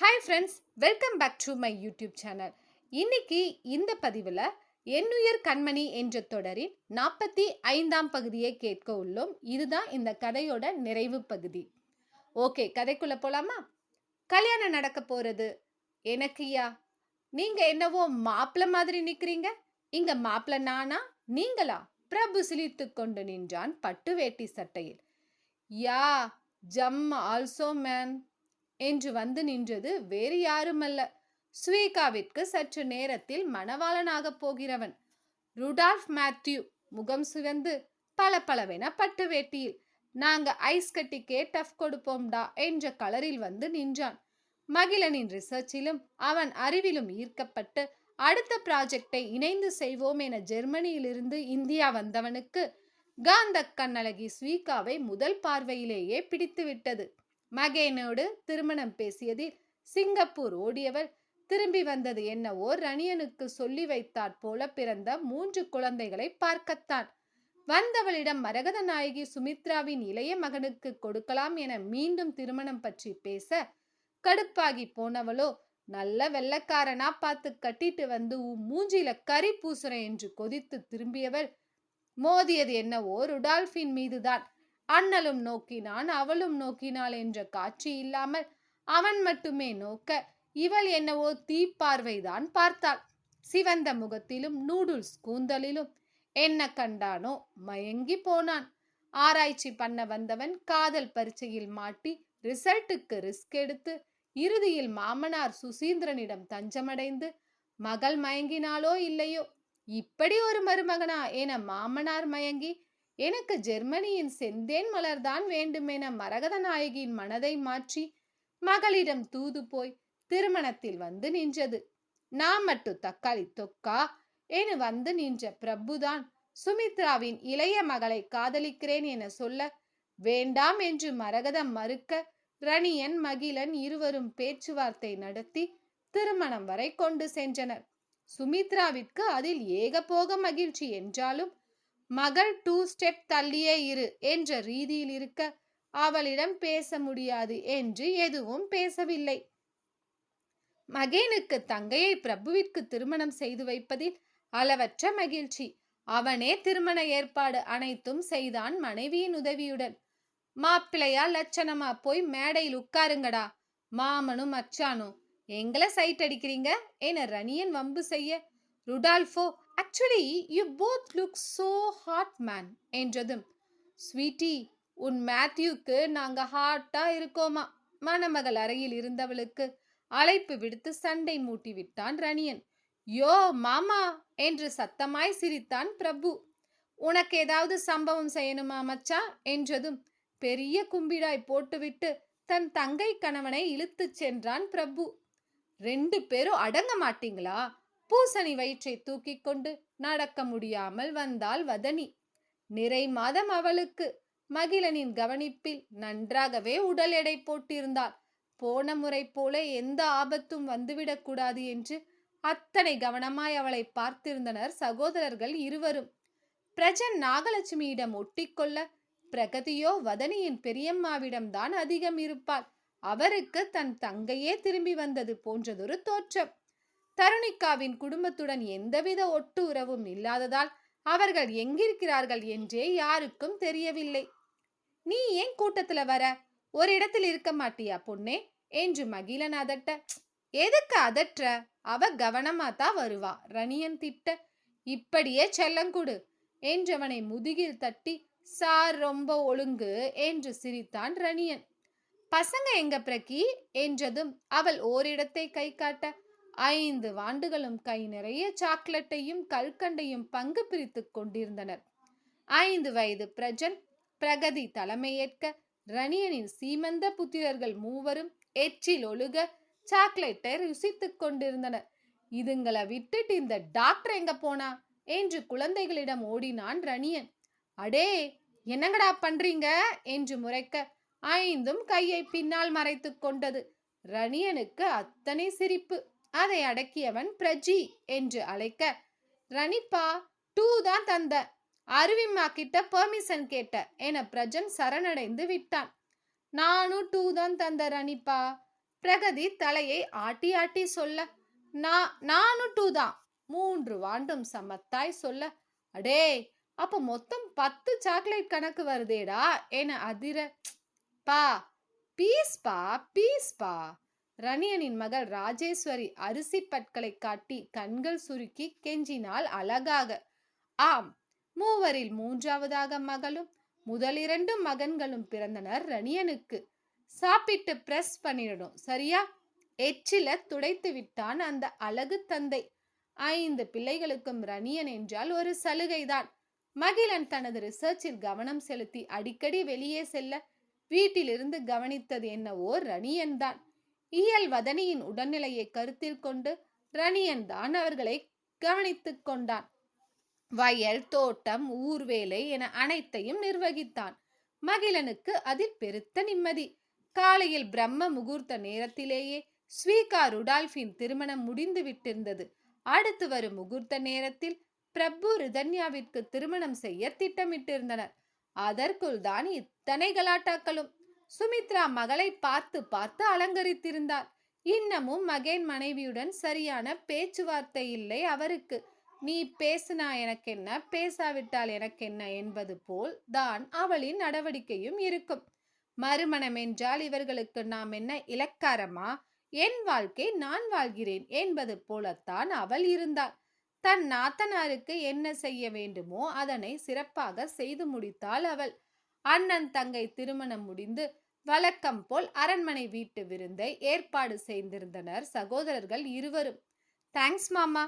Hi friends welcome back to my YouTube channel இன்னைக்கு இந்த பதிவில் என்னுயர் கண்மணி என்ற தொடரின் நாற்பத்தி ஐந்தாம் பகுதியை கேட்க உள்ளோம். இதுதான் இந்த கதையோட நிறைவு பகுதி. ஓகே கதைக்குள்ளே போகலாமா கல்யாணம் நடக்க போகிறது எனக்குயா நீங்கள் என்னவோ மாப்பிள்ள மாதிரி நிற்கிறீங்க இங்கே மாப்பிள்ள நானா? நீங்களா? பிரபு சிலித்து கொண்டு நின்றான் பட்டு வேட்டி சட்டையில். Yeah jam also man. என்று வந்து நின்றது வேறு யாருமல்ல. ஸ்வீகாவிற்கு சற்று நேரத்தில் மணவாளனாகப் போகிறவன். ருடால்ஃப் மேத்யூ முகம் சிவந்து பளபளவென பட்டு வேட்டியில் நாங்க ஐஸ் கட்டிக்கே டஃப் கொடுப்போம்டா என்ற கலரில் வந்து நின்றான். மகிழனின் ரிசர்ச்சிலும் அவன் அறிவிலும் ஈர்க்கப்பட்டு அடுத்த ப்ராஜெக்டை இணைந்து செய்வோம் என ஜெர்மனியிலிருந்து இந்தியா வந்தவனுக்கு காந்த கண்ணழகி ஸ்வீகாவை முதல் பார்வையிலேயே பிடித்து விட்டது மகேனோடு திருமணம் பேசியதில் சிங்கப்பூர் ஓடியவள் திரும்பி வந்தது என்னவோ ரணியனுக்கு சொல்லி வைத்தாற் போல பிறந்த மூன்று குழந்தைகளை பார்க்கத்தான். வந்தவளிடம் மரகத நாயகி சுமித்ராவின் இளைய மகனுக்கு கொடுக்கலாம் என மீண்டும் திருமணம் பற்றி பேச கடுப்பாகி போனவளோ நல்ல வெள்ளக்காரனா பார்த்து கட்டிட்டு வந்து உன் மூஞ்சில கறி பூசுறேன் என்று கொதித்து திரும்பியவள் மோதியது என்னவோ ருடால்ஃபின் மீதுதான். அண்ணலும் நோக்கினான் அவளும் நோக்கினாள் என்ற காட்சி இல்லாமல் அவன் மட்டுமே நோக்க இவள் என்னவோ தீப்பார்வைதான் பார்த்தாள். சிவந்த முகத்திலும் நூடுல்ஸ் கூந்தலிலும் என்ன கண்டானோ மயங்கி போனான். ஆராய்ச்சி பண்ண வந்தவன் காதல் பரீட்சையில் மாட்டி ரிசல்ட்டுக்கு ரிஸ்க் எடுத்து இறுதியில் மாமனார் சுசீந்திரனிடம் தஞ்சமடைந்து மகள் மயங்கினாலோ இல்லையோ? இப்படி ஒரு மருமகனா? என மாமனார் மயங்கி எனக்கு ஜெர்மனியின் செந்தேன் மலர்தான் வேண்டுமென மரகத நாயகியின் மனதை மாற்றி மகளிடம் தூது போய் திருமணத்தில் வந்து நின்றது. நான் மட்டும் தக்காளி தொக்கா என வந்து நின்ற பிரபுதான் சுமித்ராவின் இளைய மகளை காதலிக்கிறேன் என சொல்ல வேண்டாம் என்று மரகதம் மறுக்க ரணியன் மகிழன் இருவரும் பேச்சுவார்த்தை நடத்தி திருமணம் வரை கொண்டு சென்றனர். சுமித்ராவிற்கு அதில் ஏகபோக மகிழ்ச்சி என்றாலும் மகள் டூ ஸ்டெப் தள்ளியே இரு என்ற ரீதியில் இருக்க அவளிடம் பேச முடியாது என்று எதுவும் பேசவில்லை. மகேனுக்கு தங்கையை பிரபுவிற்கு திருமணம் செய்து வைப்பதில் அளவற்ற மகிழ்ச்சி. அவனே திருமண ஏற்பாடு அனைத்தும் செய்தான் மனைவியின் உதவியுடன். மாப்பிள்ளையா லட்சணமா? போய் மேடையில் உட்காருங்கடா. மாமனும் மச்சானும் எங்களை சைட் அடிக்கிறீங்க? என ரணியன் வம்பு செய்ய Rodolfo actually you both look so hot man என்றதும் ஸ்வீட்டி உன் மேத்யூக்கு நாங்க ஹாட்டா இருக்கோமா? மணமகள் அறையில் இருந்தவளுக்கு அழைப்பு விடுத்து சண்டை மூட்டி விட்டான் ரணியன். யோ மாமா! என்று சத்தமாய் சிரித்தான் பிரபு. உனக்கு ஏதாவது சம்பவம் செய்யணுமா மச்சா? என்றதும் பெரிய கும்பிடாய் போட்டுவிட்டு தன் தங்கை கணவனை இழுத்துச் சென்றான் பிரபு. ரெண்டு பேரும் அடங்க மாட்டீங்களா? பூசணி வயிற்றை தூக்கி கொண்டு நடக்க முடியாமல் வந்தாள் வதனி. நிறை மாதம் அவளுக்கு. மகிழனின் கவனிப்பில் நன்றாகவே உடல் எடை போட்டிருந்தாள். போன முறை போல எந்த ஆபத்தும் வந்துவிடக் கூடாது என்று அத்தனை கவனமாய் அவளை பார்த்திருந்தனர் சகோதரர்கள் இருவரும். பிரஜன் நாகலட்சுமியிடம் ஒட்டிக்கொள்ள பிரகதியோ வதனியின் பெரியம்மாவிடம்தான் அதிகம் இருப்பாள். அவருக்கு தன் தங்கையே திரும்பி வந்தது போன்றதொரு தோற்றம். தருணிக்காவின் குடும்பத்துடன் எந்தவித ஒட்டு உறவும் இல்லாததால் அவர்கள் எங்கிருக்கிறார்கள் என்றே யாருக்கும் தெரியவில்லை. நீ ஏன் கூட்டத்துல வர? ஒரு இடத்தில் இருக்க மாட்டியா பொண்ணே? என்று மகிழன் அதட்ட. எதுக்கு அதற்ற? அவ கவனமா தான் வருவா ரணியன் திட்ட. இப்படியே செல்லங்குடு என்றவனை முதுகில் தட்டி. சார் ரொம்ப ஒழுங்கு என்று சிரித்தான் ரணியன். பசங்க எங்க பிரகி? என்றதும் அவள் ஓரிடத்தை கை காட்ட. ஐந்து வாண்டுகளும் கை நிறைய சாக்லேட்டையும் கல்கண்டையும் பங்கு பிரித்து கொண்டிருந்தனர். ஐந்து வயது பிரஜன் பிரகதி தலைமையேற்க ரணியனின் சீமந்த புத்திரர்கள் மூவரும் எச்சில் ஒழுக சாக்லேட்டை ருசித்துக் கொண்டிருந்தனர். இதுங்களை விட்டுட்டு இந்த டாக்டர் எங்க போனா? என்று குழந்தைகளிடம் ஓடினான் ரணியன். அடே என்னங்கடா பண்றீங்க? என்று முறைக்க ஐந்தும் கையை பின்னால் மறைத்து கொண்டது. ரணியனுக்கு அத்தனை சிரிப்பு. அதை அடக்கியவன் பிரஜி என்று அழைக்க ரணிப்பா டூ தான் தந்த. அருவிம்மா கிட்ட பெர்மிஷன் கேட்ட என பிரஜன் சரணடைந்து விட்டான். நானும் டூ தான் தந்த ரணிப்பா. பிரகதி தலையை ஆட்டி ஆட்டி சொல்ல நான் நானும் டூ தான். மூன்று வாண்டும் சமத்தாய் சொல்ல. அடே அப்ப மொத்தம் பத்து சாக்லேட் கணக்கு வருதேடா என அதிர பா பீஸ்பா பீஸ்பா ரணியனின் மகள் ராஜேஸ்வரி அரிசி பற்களை காட்டி கண்கள் சுருக்கி கெஞ்சினாள் அழகாக. ஆம் மூவரில் மூன்றாவதாக மகளும் முதலிரண்டு மகன்களும் பிறந்தனர் ரணியனுக்கு. சாப்பிட்டு பிரஸ் பண்ணிடணும் சரியா? எச்சில துடைத்து விட்டான் அந்த அழகு தந்தை. ஐந்து பிள்ளைகளுக்கும் ரணியன் என்றால் ஒரு சலுகைதான். மகிழன் தனது ரிசர்ச்சில் கவனம் செலுத்தி அடிக்கடி வெளியே செல்ல வீட்டிலிருந்து கவனித்தது என்னவோ ரணியன் தான் இயல் வதனியின் உடல்நிலையை கருத்தில் கொண்டு ரணியன் தான் அவர்களை கவனித்துக் கொண்டான். வயல் தோட்டம் ஊர்வேலை என அனைத்தையும் நிர்வகித்தான். மகிழனுக்கு அதில் பெருத்த நிம்மதி. காலையில் பிரம்ம முகூர்த்த நேரத்திலேயே ஸ்வீகா ருடால்ஃபின் திருமணம் முடிந்து விட்டிருந்தது. அடுத்து வரும் முகூர்த்த நேரத்தில் பிரபு ரிதன்யாவிற்கு திருமணம் செய்ய திட்டமிட்டிருந்தனர். அதற்குள் தான் இத்தனை கலாட்டாக்களும் சுமித்ரா மகளை பார்த்து பார்த்து அலங்கரித்திருந்தார். இன்னமும் மகேன் மனைவியுடன் சரியான பேச்சுவார்த்தை இல்லை அவருக்கு. நீ பேசினா எனக்கென்ன? பேசாவிட்டால் எனக்கென்ன? என்பது போல் தான் அவளின் நடவடிக்கையும் இருக்கும். மறுமணம் என்றால் இவர்களுக்கு நாம் என்ன இலக்காரமா? என் வாழ்க்கை நான் வாழ்கிறேன் என்பது போலத்தான் அவள் இருந்தாள். தன் நாத்தனாருக்கு என்ன செய்ய வேண்டுமோ அதனை சிறப்பாக செய்து முடித்தாள் அவள். அண்ணன் தங்கை திருமணம் முடிந்து வழக்கம் போல் அரண்மனை வீட்டு விருந்தை ஏற்பாடு செய்திருந்தனர் சகோதரர்கள் இருவரும். தேங்க்ஸ் மாமா.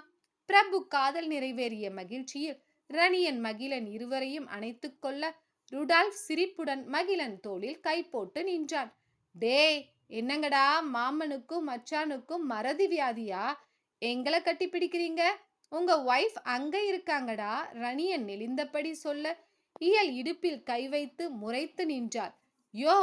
பிரபு காதல் நிறைவேறிய மகிழ்ச்சியில் ரணியன் மகிழன் இருவரையும் அணைத்துக் கொள்ள ருடால்ஃப் சிரிப்புடன் மகிழன் தோளில் கை போட்டு நின்றான். டே என்னங்கடா? மாமனுக்கும் மச்சானுக்கும் மறதி வியாதியா? எங்களை கட்டி பிடிக்கிறீங்க? உங்க ஒய்ஃப் அங்க இருக்காங்கடா? ரணியன் நெளிந்தபடி சொல்ல இயல் இடுப்பில் கை வைத்து முறைத்து நின்றார் யோ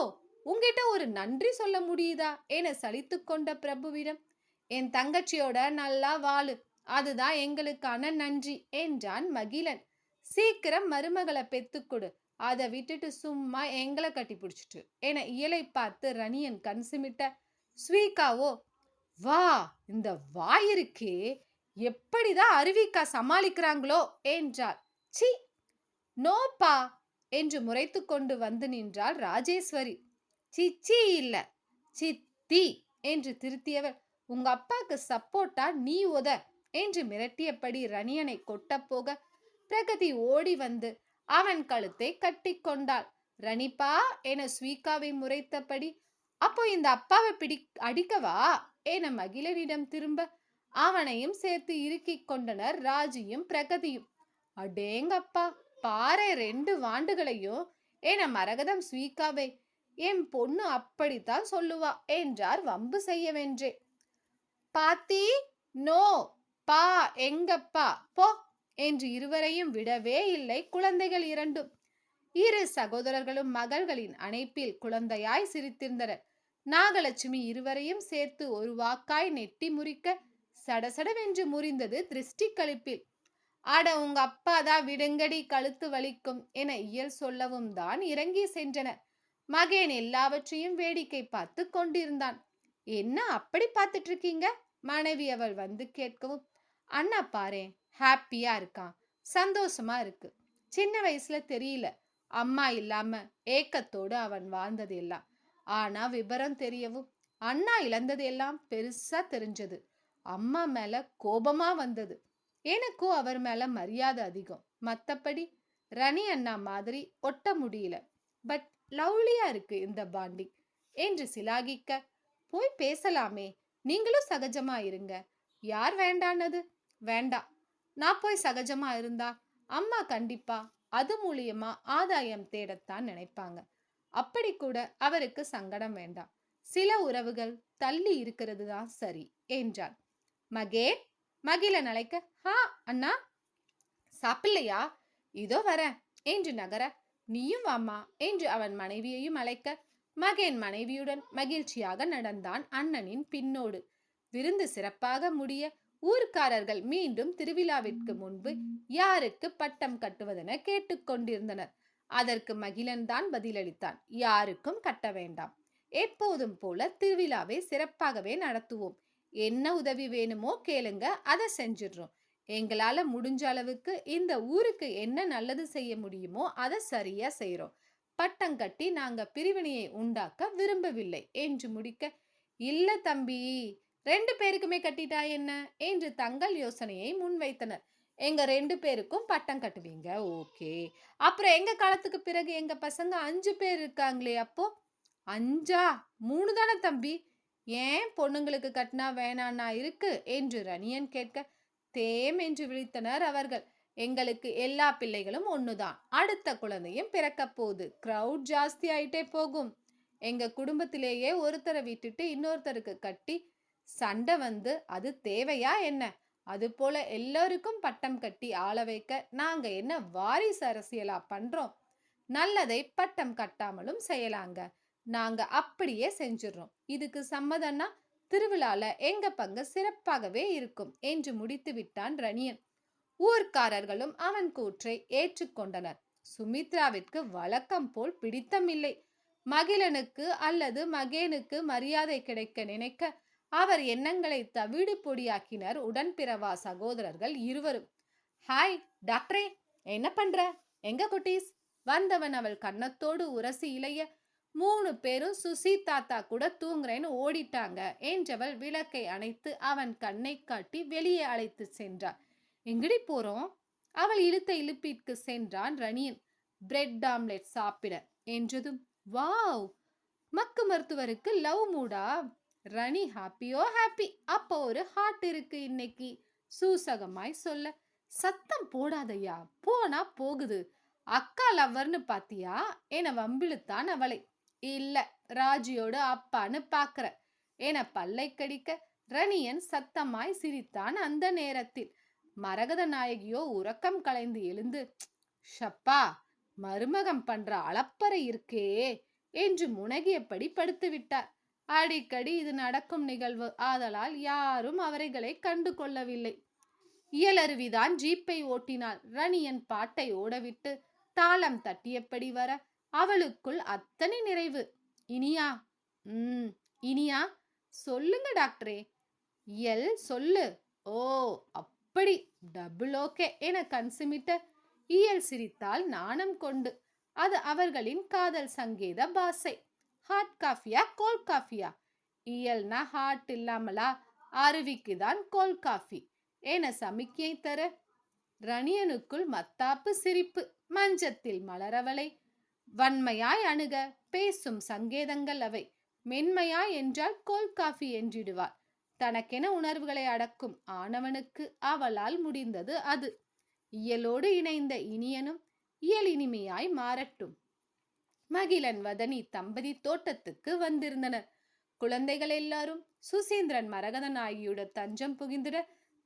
உங்கிட்ட ஒரு நன்றி சொல்ல முடியுதா? என சலித்து கொண்ட பிரபுவிடம் என் தங்கச்சியோட நல்லா வாழு. அதுதான் எங்களுக்கான நன்றி என்றான் மகிழன். சீக்கிரம் மருமகளை பெத்துக்கொடு அதை விட்டுட்டு சும்மா எங்களை கட்டி பிடிச்சிட்டு என இயலை பார்த்து ரணியன் கண் சிமிட்ட ஸ்வீகாவோ வா இந்த வாயிருக்கே. எப்படிதான் அருவிக்கா சமாளிக்கிறாங்களோ? என்றார் சி நோப்பா என்று முறைத்து கொண்டு வந்து நின்றாள் ராஜேஸ்வரி. சிச்சி இல்ல. சித்தி என்று திருத்தியவர் உங்க அப்பாக்கு சப்போர்ட்டா நீ உத என்று மிரட்டியபடி ரணியனை கொட்டப்போக பிரகதி ஓடி வந்து அவன் கழுத்தை கட்டி கொண்டாள். ரணிப்பா என ஸ்வீகாவை முறைத்தபடி அப்போ இந்த அப்பாவை பிடி அடிக்கவா என மகிழனிடம் திரும்ப அவனையும் சேர்த்து இறுக்கிக் கொண்டனர் ராஜியும் பிரகதியும். அடேங்கப்பா பாறை ரெண்டு வாண்டுகளையும் என மரகதம் ஸ்வீகாவை என் பொண்ணு அப்படித்தான் சொல்லுவா என்றார் வம்பு செய்யவென்றே. பாத்தி நோ பா எங்கப்பா போ என்று இருவரையும் விடவே இல்லை குழந்தைகள் இரண்டும். இரு சகோதரர்களும் மகள்களின் அணைப்பில் குழந்தையாய் சிரித்திருந்தனர். நாகலட்சுமி இருவரையும் சேர்த்து ஒரு வாக்காய் நெட்டி முறிக்க சடசடவென்று முறிந்தது திருஷ்டி கழிப்பில் அட உங்க அப்பாதான் விடுங்கடி கழுத்து வலிக்கும் என இயல் சொல்லவும் தான் இறங்கி சென்றனர். மகேன் எல்லாவற்றையும் வேடிக்கை பார்த்து கொண்டிருந்தான். என்ன அப்படி பார்த்துட்டு இருக்கீங்க மனைவி அவள் வந்து கேட்கவும் அண்ணா பாரேன் ஹாப்பியா இருக்கான் சந்தோஷமா இருக்கு. சின்ன வயசுல தெரியல. அம்மா இல்லாம ஏக்கத்தோடு அவன் வாழ்ந்தது எல்லாம் ஆனா விபரம் தெரியவும் அண்ணா இழந்தது எல்லாம் பெருசா தெரிஞ்சது. அம்மா மேல கோபமா வந்தது. எனக்கும் அவர் மேல மரியாதை அதிகம். மத்தபடி ரணி அண்ணா மாதிரி ஒட்ட முடியல. பட் லவ்லியா இருக்கு இந்த பாண்டிங் என்று சிலாகிக்க போய் பேசலாமே நீங்களும் சகஜமா இருங்க. யார் வேண்டானது வேண்டாம் நான் போய் சகஜமா இருந்தா அம்மா கண்டிப்பா அது மூலியமா ஆதாயம் தேடத்தான் நினைப்பாங்க. அப்படி கூட அவருக்கு சங்கடம் வேண்டாம் சில உறவுகள் தள்ளி இருக்கிறது தான் சரி என்றான் மகேன் மகிழன் அழைக்க ஹா அண்ணா. சாப்பிடலையா இதோ வரேன் என்று நகர நீயும் வாமா என்று அவன் மனைவியையும் அழைக்க மகேன் மனைவியுடன் மகிழ்ச்சியாக நடந்தான் அண்ணனின் பின்னோடு. விருந்து சிறப்பாக முடிய ஊர்க்காரர்கள் மீண்டும் திருவிழாவிற்கு முன்பு யாருக்கு பட்டம் கட்டுவதென கேட்டுக்கொண்டிருந்தனர் அதற்கு மகிழன் தான் பதிலளித்தான். யாருக்கும் கட்ட வேண்டாம். எப்போதும் போல திருவிழாவை சிறப்பாகவே நடத்துவோம். என்ன உதவி வேணுமோ கேளுங்க அதை செஞ்சிடுறோம். எங்களால் முடிஞ்ச அளவுக்கு இந்த ஊருக்கு என்ன நல்லது செய்ய முடியுமோ அதை சரியாக செய்கிறோம் பட்டம் கட்டி நாங்கள் பிரிவினையை உண்டாக்க விரும்பவில்லை. என்று முடிக்க இல்லை தம்பி ரெண்டு பேருக்குமே கட்டிட்டா என்ன? என்று தங்கள் யோசனையை முன்வைத்தனர். எங்க ரெண்டு பேருக்கும் பட்டம் கட்டுவீங்க ஓகே. அப்புறம் எங்க காலத்துக்கு பிறகு எங்க பசங்க அஞ்சு பேர் இருக்காங்களே அப்போ? அஞ்சா? மூணு தானே தம்பி. ஏன் பொண்ணுங்களுக்கு கட்டினா வேணான்னா இருக்கு? என்று ரணியன் கேட்க தேம் என்று விழித்தனர் அவர்கள். எங்களுக்கு எல்லா பிள்ளைகளும் ஒண்ணுதான். அடுத்த குழந்தையும் பிறக்க போகுது. க்ரௌட் ஜாஸ்தி ஆயிட்டே போகும். எங்க குடும்பத்திலேயே ஒருத்தரை விட்டுட்டு இன்னொருத்தருக்கு கட்டி சண்டை வந்து அது தேவையா என்ன? அது போல எல்லாருக்கும் பட்டம் கட்டி ஆள வைக்க நாங்க என்ன வாரிசு அரசியலா பண்றோம்? நல்லதை பட்டம் கட்டாமலும் செய்யலாங்க. நாங்க அப்படியே செஞ்சிடறோம். இதுக்கு சம்மதம்னா திருவிழால எங்க பங்கு சிறப்பாகவே இருக்கும் என்று முடித்து விட்டான் ரணியன். ஊர்க்காரர்களும் அவன் கூற்றை ஏற்றுக்கொண்டனர் சுமித்ராவிற்கு வழக்கம் போல் பிடித்தமில்லை மகிழனுக்கு அல்லது மகேனுக்கு மரியாதை கிடைக்க நினைக்க அவர் எண்ணங்களை தவிடு பொடியாக்கினர் உடன்பிறவா சகோதரர்கள் இருவரும். ஹாய் டாக்டரே என்ன பண்ற? எங்க குட்டீஸ்? வந்தவன் அவள் கன்னத்தோடு உரசி இளைய மூணு பேரும் சுசி தாத்தா கூட தூங்குறேன்னு ஓடிட்டாங்க. என்றவள் விளக்கை அணைத்து அவன் கண்ணை காட்டி வெளியே அழைத்து சென்றாள். எங்கடி போறோம்? அவள் இழுத்த இழுப்பிற்கு சென்றான் ரணியன். பிரெட் ஆம்லெட் சாப்பிட. என்றதும் வாவ்! மக்கு மருத்துவருக்கு லவ் மூடா? ரணி ஹாப்பியோ ஹாப்பி. அப்போ ஒரு ஹார்ட் இருக்கு இன்னைக்கு. சூசகமாய் சொல்ல சத்தம் போடாதையா போனா போகுது. அக்கா லவ்வர்னு பாத்தியா? என வம்பிழுத்தான் அவளை. இல்ல ராஜியோட அப்பான்னு பாக்குற. என பல்லை கடிக்க ரணியன் சத்தமாய் சிரித்தான் அந்த நேரத்தில். மரகத நாயகியோ உறக்கம் கலைந்து எழுந்து ஷப்பா மருமகம் பண்ற அளப்பறை இருக்கே என்று முனகியபடி படுத்து விட்டார் அடிக்கடி இது நடக்கும் நிகழ்வு. ஆதலால் யாரும் அவரைகளை கண்டு கொள்ளவில்லை. இயலருவிதான் ஜீப்பை ஓட்டினாள். ரணியன் பாட்டை ஓடவிட்டு தாளம் தட்டியபடி வர அவளுக்குள் அத்தனை நிறைவு. இனியா ம் இனியா சொல்லுங்க டாக்டரே. எல் சொல்லு. ஓ அப்படி. டபுள் ஓகே என கன்சுமிட்ட. இயல் சிரித்தால் நாணம் கொண்டு. அது அவர்களின் காதல் சங்கேத பாசை. ஹாட் காஃபியா கோல் காஃபியா இயல்னா ஹாட் இல்லாமலா? அருவிக்கு தான் கோல் காஃபி என சமிக்ஞை தர. ரணியனுக்குள் மத்தாப்பு சிரிப்பு. மஞ்சத்தில் மலரவளை. வன்மையாய் அணுக பேசும் சங்கேதங்கள் அவை. மென்மையாய் என்றால் கோல் காஃபி என்றிடுவார். தனக்கென உணர்வுகளை அடக்கும் ஆனவனுக்கு அவளால் முடிந்தது அது. இயலோடு இணைந்த இனியனும் இயல் இனிமையாய் மாறட்டும். மகிழன் வதனி தம்பதி தோட்டத்துக்கு வந்திருந்தனர். குழந்தைகள் எல்லாரும் சுசீந்திரன் மரகதன் ஆகியோட தஞ்சம் புகிந்திட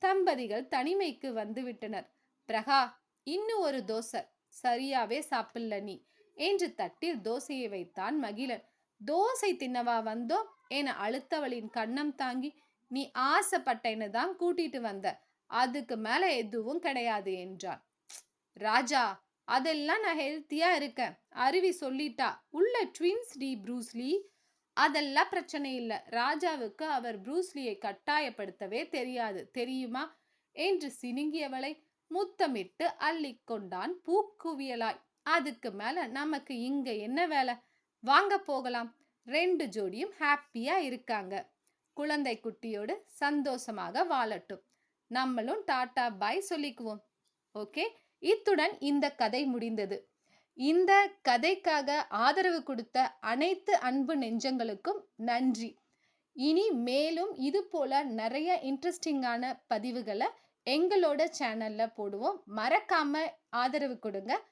தம்பதிகள் தனிமைக்கு வந்து விட்டனர் பிரகா இன்னும் ஒரு தோசை. சரியாவே சாப்பிடல நீ. என்று தட்டில் தோசையை வைத்தான் மகிழன். தோசை தின்னவா வந்தோ? என அழுத்தவளின் கண்ணம் தாங்கி நீ ஆசைப்பட்டேன்னு தான் கூட்டிட்டு வந்த. அதுக்கு மேல எதுவும் கிடையாது என்றான். ராஜா அதெல்லாம் நான் ஹெல்த்தியா இருக்கேன். அருவி சொல்லிட்டா உள்ள ட்வின்ஸ் டி ப்ரூஸ்லி அதெல்லாம் பிரச்சனை இல்லை. ராஜாவுக்கு அவர் ப்ரூஸ்லியை கட்டாயப்படுத்தவே தெரியாது. தெரியுமா? என்று சினுங்கியவளை முத்தமிட்டு அள்ளிக்கொண்டான் பூக்குவியலாய். அதுக்கு மேலே நமக்கு இங்கே என்ன வேலை? வாங்க போகலாம். ரெண்டு ஜோடியும் ஹாப்பியாக இருக்காங்க. குழந்தை குட்டியோடு சந்தோஷமாக வாழட்டும். நம்மளும் டாட்டா பாய் சொல்லிக்குவோம். ஓகே? இத்துடன் இந்த கதை முடிந்தது. இந்த கதைக்காக ஆதரவு கொடுத்த அனைத்து அன்பு நெஞ்சங்களுக்கும் நன்றி. இனி மேலும் இது போல நிறைய இன்ட்ரெஸ்டிங்கான பதிவுகளை எங்களோட சேனல்ல போடுவோம். மறக்காம ஆதரவு கொடுங்க.